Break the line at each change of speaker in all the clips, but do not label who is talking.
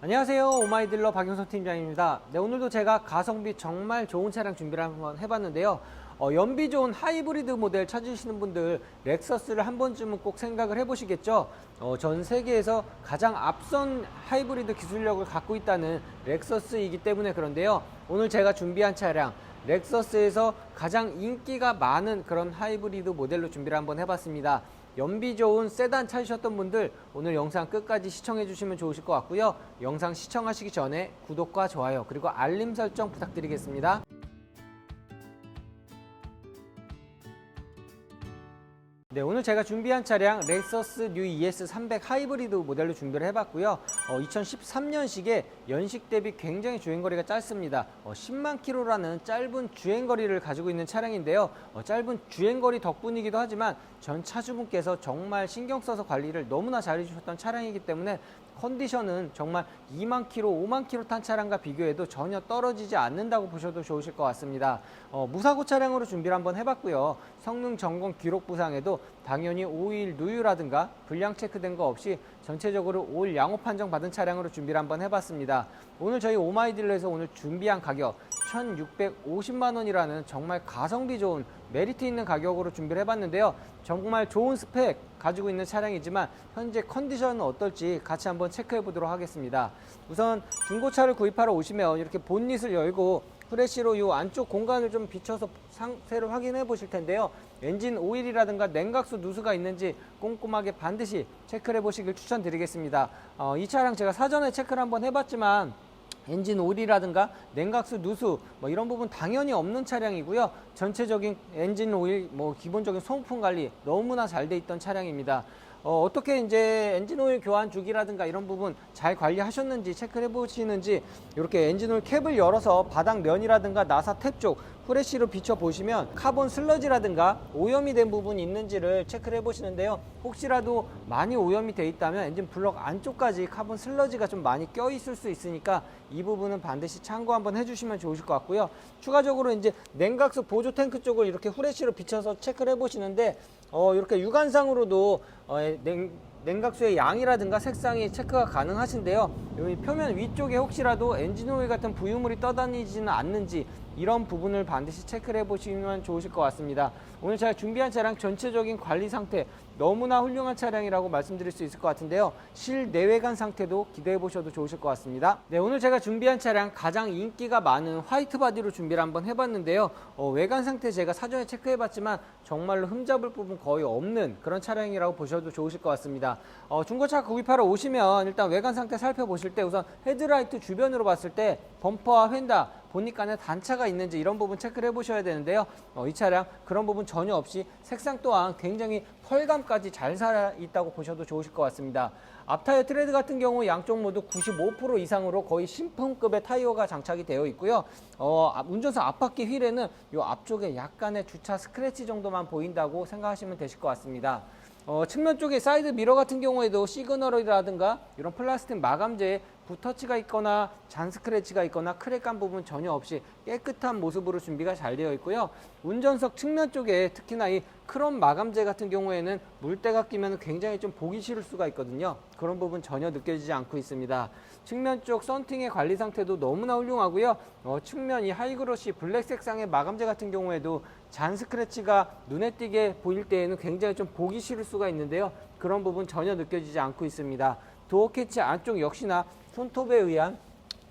안녕하세요. 오마이딜러 박영석 팀장입니다. 네, 오늘도 제가 가성비 정말 좋은 차량 준비를 한번 해봤는데요. 어, 연비 좋은 하이브리드 모델 찾으시는 분들 렉서스를 한 번쯤은 꼭 생각을 해보시겠죠? 어, 전 세계에서 가장 앞선 하이브리드 기술력을 갖고 있다는 렉서스이기 때문에 그런데요. 오늘 제가 준비한 차량 렉서스에서 가장 인기가 많은 그런 하이브리드 모델로 준비를 한번 해봤습니다 연비 좋은 세단 찾으셨던 분들 오늘 영상 끝까지 시청해 주시면 좋으실 것 같고요. 영상 시청하시기 전에 구독과 좋아요 그리고 알림 설정 부탁드리겠습니다. 네, 오늘 제가 준비한 차량 렉서스 뉴 ES 300 하이브리드 모델로 준비를 해봤고요. 어, 2013년식에 연식 대비 굉장히 주행거리가 짧습니다. 어, 10만 킬로라는 짧은 주행거리를 가지고 있는 차량인데요. 어, 짧은 주행거리 덕분이기도 하지만 전 차주분께서 정말 신경 써서 관리를 너무나 잘해주셨던 차량이기 때문에 컨디션은 정말 2만 킬로, 5만 킬로 탄 차량과 비교해도 전혀 떨어지지 않는다고 보셔도 좋으실 것 같습니다. 어, 무사고 차량으로 준비를 한번 해봤고요. 성능 점검 기록 부상에도 당연히 오일 누유라든가 불량 체크된 거 없이 전체적으로 올 양호 판정 받은 차량으로 준비를 한번 해봤습니다. 오늘 저희 오마이딜러에서 오늘 준비한 가격 1,650만 원이라는 정말 가성비 좋은 메리트 있는 가격으로 준비를 해봤는데요. 정말 좋은 스펙 가지고 있는 차량이지만 현재 컨디션은 어떨지 같이 한번 체크해 보도록 하겠습니다. 우선 중고차를 구입하러 오시면 이렇게 본닛을 열고 프레시로 이 안쪽 공간을 좀 비춰서 상태를 확인해 보실 텐데요. 엔진 오일이라든가 냉각수 누수가 있는지 꼼꼼하게 반드시 체크를 해 보시길 추천드리겠습니다. 어, 이 차량 제가 사전에 체크를 한번 해봤지만 엔진 오일이라든가 냉각수 누수 뭐 이런 부분 당연히 없는 차량이고요. 전체적인 엔진 오일 뭐 기본적인 소모품 관리 너무나 잘 돼 있던 차량입니다. 어, 어떻게 이제 엔진 오일 교환 주기라든가 이런 부분 잘 관리하셨는지 체크를 해보시는지 이렇게 엔진 오일 캡을 열어서 바닥 면이라든가 나사 탭 쪽 후레쉬로 비춰 보시면 카본 슬러지라든가 오염이 된 부분이 있는지를 체크를 해보시는데요. 혹시라도 많이 오염이 돼 있다면 엔진 블럭 안쪽까지 카본 슬러지가 좀 많이 껴 있을 수 있으니까 이 부분은 반드시 참고 한번 해주시면 좋으실 것 같고요. 추가적으로 이제 냉각수 보조 탱크 쪽을 이렇게 후레쉬로 비춰서 체크를 해보시는데 어, 이렇게 육안상으로도 어, 냉, 냉각수의 양이라든가 색상이 체크가 가능하신데요. 여기 표면 위쪽에 혹시라도 엔진 오일 같은 부유물이 떠다니지는 않는지 이런 부분을 반드시 체크를 해보시면 좋으실 것 같습니다. 오늘 제가 준비한 차량 전체적인 관리 상태 너무나 훌륭한 차량이라고 말씀드릴 수 있을 것 같은데요. 실내외관 상태도 기대해 보셔도 좋으실 것 같습니다. 네, 오늘 제가 준비한 차량 가장 인기가 많은 화이트 바디로 준비를 한번 해봤는데요. 어, 외관 상태 제가 사전에 체크해봤지만 정말로 흠잡을 부분 거의 없는 그런 차량이라고 보셔도 좋으실 것 같습니다. 어, 중고차 구입하러 오시면 일단 외관 상태 살펴보실 때 우선 헤드라이트 주변으로 봤을 때 범퍼와 휀다 보니까는 단차가 있는지 이런 부분 체크를 해보셔야 되는데요. 어, 이 차량 그런 부분 전혀 없이 색상 또한 굉장히 펄감까지 잘 살아 있다고 보셔도 좋으실 것 같습니다. 앞타이어 트레드 같은 경우 양쪽 모두 95% 이상으로 거의 신품급의 타이어가 장착이 되어 있고요. 어, 앞- 운전석 앞바퀴 휠에는 이 앞쪽에 약간의 주차 스크래치 정도만 보인다고 생각하시면 되실 것 같습니다. 어, 측면 쪽에 사이드 미러 같은 경우에도 시그널이라든가 이런 플라스틱 마감재에 붓터치가 있거나 잔 스크래치가 있거나 크랙한 부분 전혀 없이 깨끗한 모습으로 준비가 잘 되어 있고요. 운전석 측면 쪽에 특히나 이 크롬 마감재 같은 경우에는 물때가 끼면 굉장히 좀 보기 싫을 수가 있거든요. 그런 부분 전혀 느껴지지 않고 있습니다. 측면 쪽 썬팅의 관리 상태도 너무나 훌륭하고요. 어, 측면 이 하이그로시 블랙 색상의 마감재 같은 경우에도 잔 스크래치가 눈에 띄게 보일 때에는 굉장히 좀 보기 싫을 수가 있는데요. 그런 부분 전혀 느껴지지 않고 있습니다. 도어 캐치 안쪽 역시나 손톱에 의한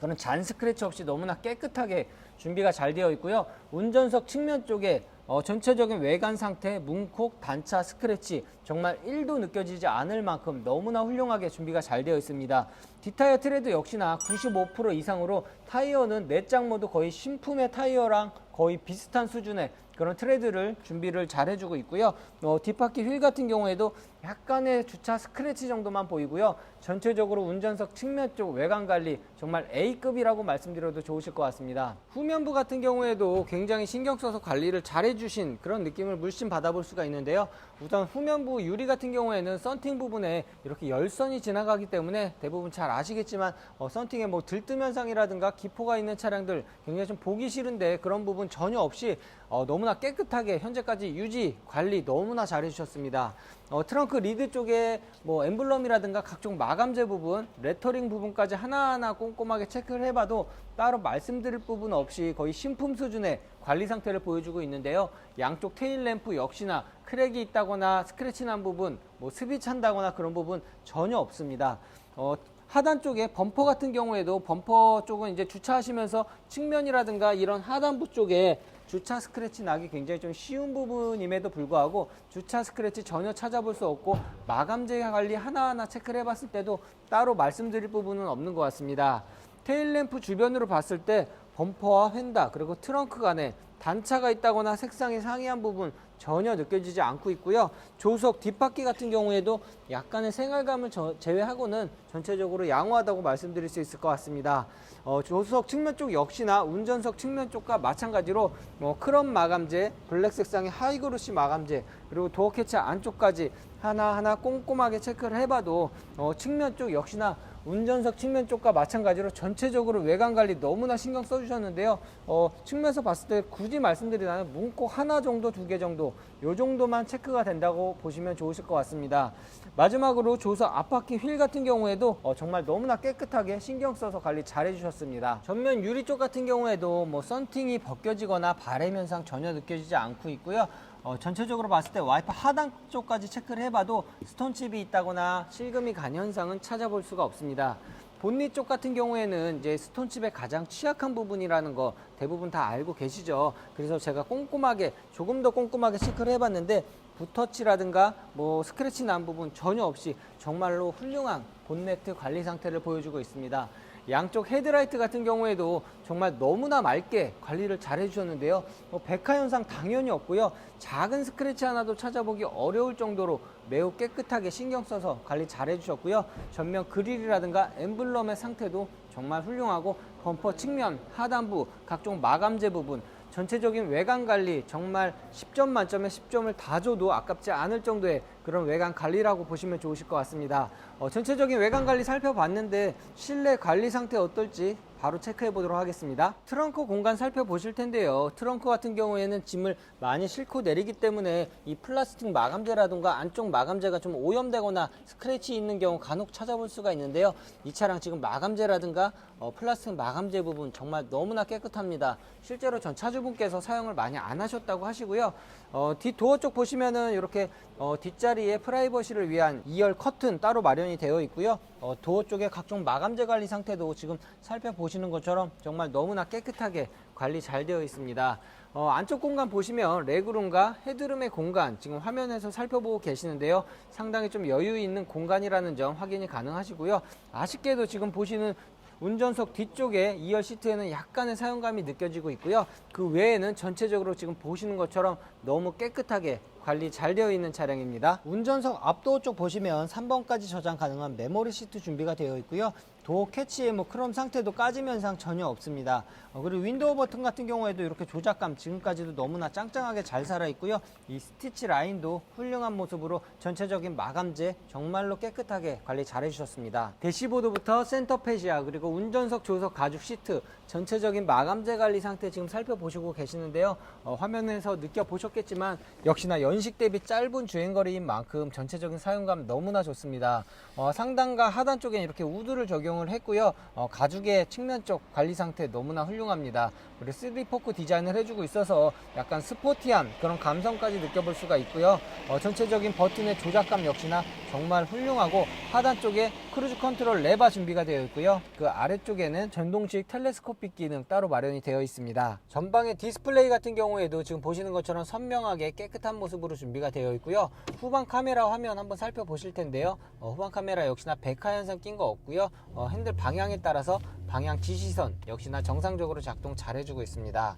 그런 잔 스크래치 없이 너무나 깨끗하게 준비가 잘 되어 있고요. 운전석 측면 쪽에 어, 전체적인 외관 상태, 문콕, 단차, 스크래치 정말 1도 느껴지지 않을 만큼 너무나 훌륭하게 준비가 잘 되어 있습니다. 뒷타이어 트레드 역시나 95% 이상으로 타이어는 내장 모드 거의 신품의 타이어랑 거의 비슷한 수준의 그런 트레드를 준비를 잘 해주고 있고요. 어, 뒷바퀴 휠 같은 경우에도 약간의 주차 스크래치 정도만 보이고요. 전체적으로 운전석 측면 쪽 외관 관리 정말 A급이라고 말씀드려도 좋으실 것 같습니다. 후면부 같은 경우에도 굉장히 신경 써서 관리를 잘 해주신 그런 느낌을 물씬 받아볼 수가 있는데요. 우선 후면부 유리 같은 경우에는 썬팅 부분에 이렇게 열선이 지나가기 때문에 대부분 잘잘 아시겠지만 어, 썬팅에 뭐 들뜸 현상이라든가 기포가 있는 차량들 굉장히 좀 보기 싫은데 그런 부분 전혀 없이 어, 너무나 깨끗하게 현재까지 유지 관리 너무나 잘해주셨습니다. 어, 트렁크 리드 쪽에 뭐 엠블럼이라든가 각종 마감재 부분, 레터링 부분까지 하나하나 꼼꼼하게 체크를 해봐도 따로 말씀드릴 부분 없이 거의 신품 수준의 관리 상태를 보여주고 있는데요. 양쪽 테일 램프 역시나 크랙이 있다거나 스크래치 난 부분, 뭐 습이 찬다거나 그런 부분 전혀 없습니다. 어, 하단 쪽에 범퍼 같은 경우에도 범퍼 쪽은 이제 주차하시면서 측면이라든가 이런 하단부 쪽에 주차 스크래치 나기 굉장히 좀 쉬운 부분임에도 불구하고 주차 스크래치 전혀 찾아볼 수 없고 마감재 관리 하나하나 체크를 해봤을 때도 따로 말씀드릴 부분은 없는 것 같습니다. 테일램프 주변으로 봤을 때 범퍼와 휀다 그리고 트렁크 간에 단차가 있다거나 색상이 상이한 부분 전혀 느껴지지 않고 있고요. 조석 뒷바퀴 같은 경우에도 약간의 생활감을 저- 제외하고는 전체적으로 양호하다고 말씀드릴 수 있을 것 같습니다. 어, 조수석 측면 쪽 역시나 운전석 측면 쪽과 마찬가지로 뭐 크롬 마감재, 블랙 색상의 하이그로시 마감재, 그리고 도어 캐치 안쪽까지 하나하나 꼼꼼하게 체크를 해봐도 어, 측면 쪽 역시나 운전석 측면 쪽과 마찬가지로 전체적으로 외관 관리 너무나 신경 써주셨는데요. 어, 측면에서 봤을 때 굳이 말씀드리자면 문콕 하나 정도, 두 개 정도, 요 정도만 체크가 된다고 보시면 좋으실 것 같습니다. 마지막으로 조석 앞바퀴 휠 같은 경우에도 어, 정말 너무나 깨끗하게 신경 써서 관리 잘 해주셨습니다. 전면 유리 쪽 같은 경우에도 뭐 썬팅이 벗겨지거나 바램 현상 전혀 느껴지지 않고 있고요. 어, 전체적으로 봤을 때 와이퍼 하단 쪽까지 체크를 해봐도 스톤칩이 있다거나 실금이 간 현상은 찾아볼 수가 없습니다. 본닛 쪽 같은 경우에는 이제 스톤칩의 가장 취약한 부분이라는 거 대부분 다 알고 계시죠. 그래서 제가 꼼꼼하게 조금 더 꼼꼼하게 체크를 해봤는데 붓터치라든가 뭐 스크래치 난 부분 전혀 없이 정말로 훌륭한 본네트 관리 상태를 보여주고 있습니다. 양쪽 헤드라이트 같은 경우에도 정말 너무나 맑게 관리를 잘 해주셨는데요. 뭐 백화 현상 당연히 없고요. 작은 스크래치 하나도 찾아보기 어려울 정도로 매우 깨끗하게 신경 써서 관리 잘 해주셨고요. 전면 그릴이라든가 엠블럼의 상태도 정말 훌륭하고 범퍼 측면, 하단부, 각종 마감재 부분 전체적인 외관 관리 정말 10점 만점에 10점을 다 줘도 아깝지 않을 정도의 그런 외관 관리라고 보시면 좋으실 것 같습니다. 어, 전체적인 외관 관리 살펴봤는데 실내 관리 상태 어떨지 바로 체크해 보도록 하겠습니다. 트렁크 공간 살펴보실 텐데요. 트렁크 같은 경우에는 짐을 많이 싣고 내리기 때문에 이 플라스틱 마감재라든가 안쪽 마감재가 좀 오염되거나 스크래치 있는 경우 간혹 찾아볼 수가 있는데요. 이 차량 지금 마감재라든가 어, 플라스틱 마감재 부분 정말 너무나 깨끗합니다. 실제로 전 차주분께서 사용을 많이 안 하셨다고 하시고요. 어, 뒷 도어 쪽 보시면은 이렇게 어, 뒷자 리에 프라이버시를 위한 2열 커튼 따로 마련이 되어 있고요. 어, 도어 쪽에 각종 마감재 관리 상태도 지금 살펴보시는 것처럼 정말 너무나 깨끗하게 관리 잘 되어 있습니다. 어, 안쪽 공간 보시면 레그룸과 헤드룸의 공간 지금 화면에서 살펴보고 계시는데요. 상당히 좀 여유 있는 공간이라는 점 확인이 가능하시고요. 아쉽게도 지금 보시는 운전석 뒤쪽에 2열 시트에는 약간의 사용감이 느껴지고 있고요. 그 외에는 전체적으로 지금 보시는 것처럼 너무 깨끗하게 관리 잘 되어 있는 차량입니다. 운전석 앞도어 쪽 보시면 3번까지 저장 가능한 메모리 시트 준비가 되어 있고요. 도어 캐치에 뭐 크롬 상태도 까짐 현상 전혀 없습니다. 어, 그리고 윈도우 버튼 같은 경우에도 이렇게 조작감 지금까지도 너무나 짱짱하게 잘 살아 있고요. 이 스티치 라인도 훌륭한 모습으로 전체적인 마감재 정말로 깨끗하게 관리 잘 해주셨습니다. 대시보드부터 센터 페시아 그리고 운전석 조석 가죽 시트 전체적인 마감재 관리 상태 지금 살펴보시고 계시는데요. 어, 화면에서 느껴보셨겠지만 역시나 연식 대비 짧은 주행거리인 만큼 전체적인 사용감 너무나 좋습니다. 어, 상단과 하단 쪽에 이렇게 우드를 적용 을 했고요. 어, 가죽의 측면 쪽 관리 상태 너무나 훌륭합니다. 그리고 3D 포크 디자인을 해주고 있어서 약간 스포티한 그런 감성까지 느껴볼 수가 있고요. 어, 전체적인 버튼의 조작감 역시나 정말 훌륭하고 하단 쪽에 크루즈 컨트롤 레바 준비가 되어 있고요. 그 아래쪽에는 전동식 텔레스코픽 기능 따로 마련이 되어 있습니다. 전방의 디스플레이 같은 경우에도 지금 보시는 것처럼 선명하게 깨끗한 모습으로 준비가 되어 있고요. 후방 카메라 화면 한번 살펴보실 텐데요. 어, 후방 카메라 역시나 백화 현상 낀 거 없고요. 어, 핸들 방향에 따라서 방향 지시선 역시나 정상적으로 작동 잘 해주고 있습니다.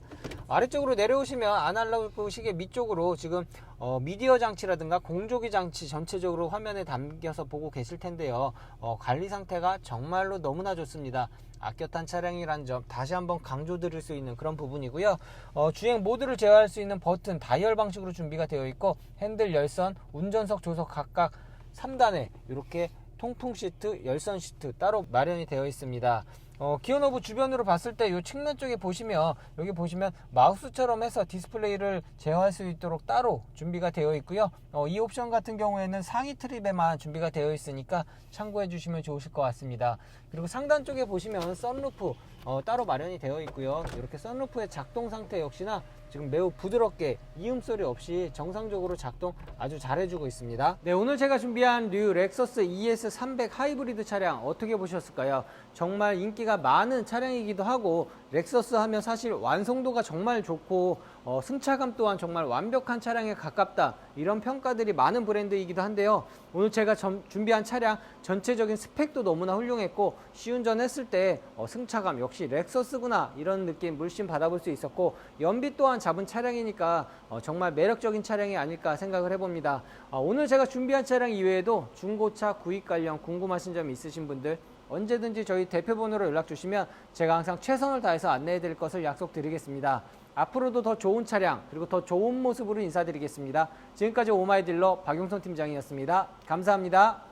아래쪽으로 내려오시면 아날로그 시계 밑쪽으로 지금 어, 미디어 장치라든가 공조기 장치 전체적으로 화면에 담겨서 보고 계실 텐데요. 어, 관리 상태가 정말로 너무나 좋습니다. 아껴 탄 차량이라는 점 다시 한번 강조드릴 수 있는 그런 부분이고요. 어, 주행 모드를 제어할 수 있는 버튼 다이얼 방식으로 준비가 되어 있고 핸들 열선, 운전석 조석 각각 3단에 이렇게 통풍 시트, 열선 시트 따로 마련이 되어 있습니다. 어, 기어노브 주변으로 봤을 때 이 측면 쪽에 보시면 여기 보시면 마우스처럼 해서 디스플레이를 제어할 수 있도록 따로 준비가 되어 있고요. 어, 이 옵션 같은 경우에는 상위 트립에만 준비가 되어 있으니까 참고해 주시면 좋으실 것 같습니다. 그리고 상단 쪽에 보시면 썬루프 어, 따로 마련이 되어 있고요. 이렇게 썬루프의 작동 상태 역시나 지금 매우 부드럽게 이음 소리 없이 정상적으로 작동 아주 잘해주고 있습니다. 네, 오늘 제가 준비한 뉴 렉서스 ES 300 하이브리드 차량 어떻게 보셨을까요? 정말 인기가 많은 차량이기도 하고 렉서스 하면 사실 완성도가 정말 좋고 어, 승차감 또한 정말 완벽한 차량에 가깝다 이런 평가들이 많은 브랜드이기도 한데요. 오늘 제가 점- 준비한 차량 전체적인 스펙도 너무나 훌륭했고 시운전 했을 때 어, 승차감 역시 렉서스구나 이런 느낌 물씬 받아볼 수 있었고 연비 또한 잡은 차량이니까 어, 정말 매력적인 차량이 아닐까 생각을 해봅니다. 어, 오늘 제가 준비한 차량 이외에도 중고차 구입 관련 궁금하신 점 있으신 분들 언제든지 저희 대표번호로 연락 주시면 제가 항상 최선을 다해서 안내해 드릴 것을 약속드리겠습니다. 앞으로도 더 좋은 차량 그리고 더 좋은 모습으로 인사드리겠습니다. 지금까지 오마이딜러 박용선 팀장이었습니다. 감사합니다.